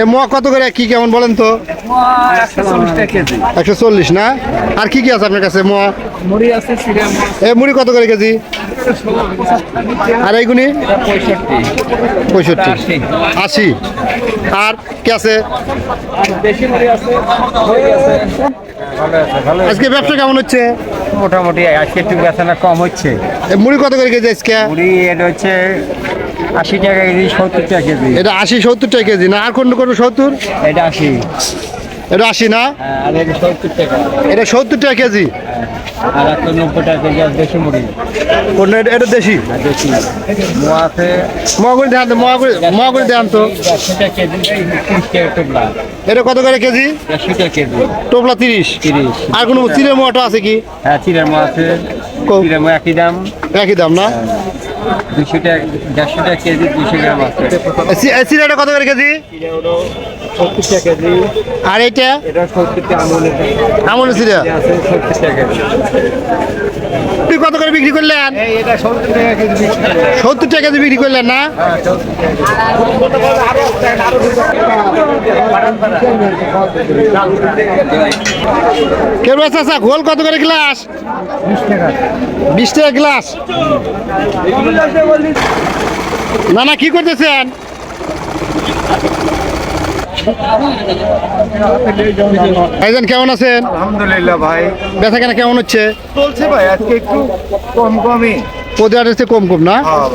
এ মোয়া কত করে? কি কেমন বলেন তো? একশো চল্লিশ না? আর কি কি আছে আপনার কাছে মোয়া? মুড়ি আছে এ মুড়ি কত করে কেজি? আর এইগুনি? পঁয়ষট্টি। আশি। আর কি আছে? আজকে ব্যবসা কেমন হচ্ছে? মোটামুটি আজকে একটু বেচানা কম হচ্ছে। মুড়ি কত করে কেজি আজকে? মুড়ি এটা হচ্ছে আশি টাকা কেজি সত্তর টাকা কেজি। এটা আশি সত্তর টাকা কেজি না? আর কোন কোন সত্তর? এটা আশি। এটা আশি না? হ্যাঁ, আর এটা সত্তর টাকা। এটা সত্তর টাকা কেজি? আর একটা নব্বই টাকা কেজি আর দেশি মুড়ি কোন এটা দেশি? আর দেশি। মোয়া আছে। মহাগুড়ি দেখান তো দেখান টোপলা এটা কত করে কেজি? কেজি। টোপলা তিরিশ। তিরিশ। আর কোনো চিলের মোয়াটা আছে কি? হ্যাঁ চিড়ের মোয়া আছে। চিড়ের মোয়া একই দাম। একই দাম না? দুশো টাকা দেড়শো টাকা কেজি দুশো গ্রাম আছে। এ সি- এ কত করে কেজি? সত্তর টাকা কেজি। আর এটা এটা সত্তর টাকা আমলে আমন সিরা আছে সত্তর টাকা করে বিক্রি করলেন? সত্তর টাকা কেজি বিক্রি করলেন। না? হ্যাঁ কেউ চাচা ঘোল কত করে গ্লাস? বিশ টাকা গ্লাস? না না কি করতেছেন? ভাইজান কেমন আছেন? আলহামদুলিল্লাহ ভাই। বেচা কেনা কেমন হচ্ছে? চলছে ভাই আজকে একটু কম কমই। প্রতি আটের কম কম না? হ্যাঁ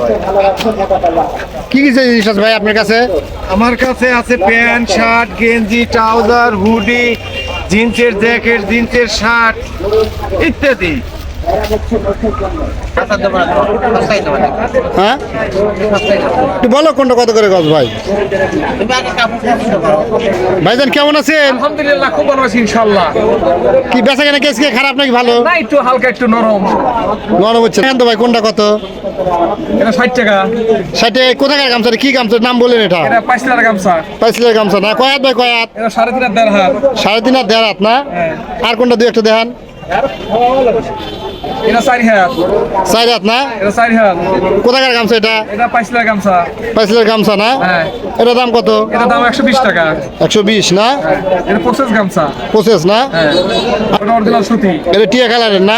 কি কি জিনিস আছে ভাই আপনার কাছে? আমার কাছে আছে প্যান্ট শার্ট গেঞ্জি ট্রাউজার হুডি জিন্সের জ্যাকেট জিন্সের শার্ট ইত্যাদি। হ্যাঁ? একটু বলো কোনটা কত করে গজ ভাই? ভাইজান কেমন আছেন? আলহামদুলিল্লাহ খুব ভালো আছি কি বেচা কেনা কেসকে খারাপ নাকি ভালো? না একটু হালকা একটু নরম। নরম হচ্ছে। তো ভাই কোনটা কত? এটা টাকা। সাইটে কোথাকার গামছা? কি গামছার নাম এটা। গামছা। গামছা। না কয়াত ভাই কয়াত এটা হাত হাত। হাত না? হ্যাঁ। আর কোনটা দুই একটা দেখান। এটা চারি হাত চার হাত না? এটা চারি হাত কোথাকার গামছা এটা? এটা গামছা। পাইছিলের গামছা না? হ্যাঁ। এটা দাম কত? এটা দাম একশো বিশ টাকা। একশো বিশ না? হ্যাঁ। এটা প্রসেস গামছা। প্রসেস না? হ্যাঁ। এটা অরিজিনাল সুতি। এটা টিয়া কালারের না?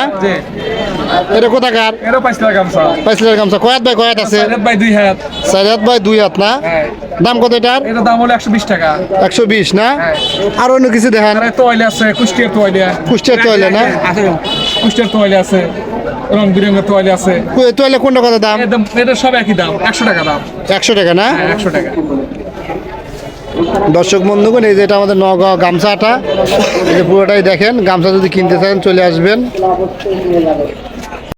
এটা কোথাকার? এটা গামছা। পাইছিলের গামছা। কয়াত ভাই কয়াত আছে? বাই দুই হাত। বাই দুই হাত না? হ্যাঁ। দাম কত এটার? এটা দাম হলো একশো বিশ টাকা। একশো বিশ না? হ্যাঁ। আর অন্য কিছু দেখান। আর তোয়ালে আছে কুষ্টিয়ার তোয়ালে কুষ্টিয়ার তোয়ালে না? আছে। কুষ্টিয়ার তোয়ালে আছে রং বিরঙের তোয়ালে আছে তোয়ালে কোনটা কত দাম? একদম এটা সব একই দাম একশো টাকা দাম। একশো টাকা না? হ্যাঁ একশো টাকা। দর্শক বন্ধুগণ এই যে এটা আমাদের নগাঁও গামছাটা এই যে পুরোটাই দেখেন। গামছা যদি কিনতে চান চলে আসবেন।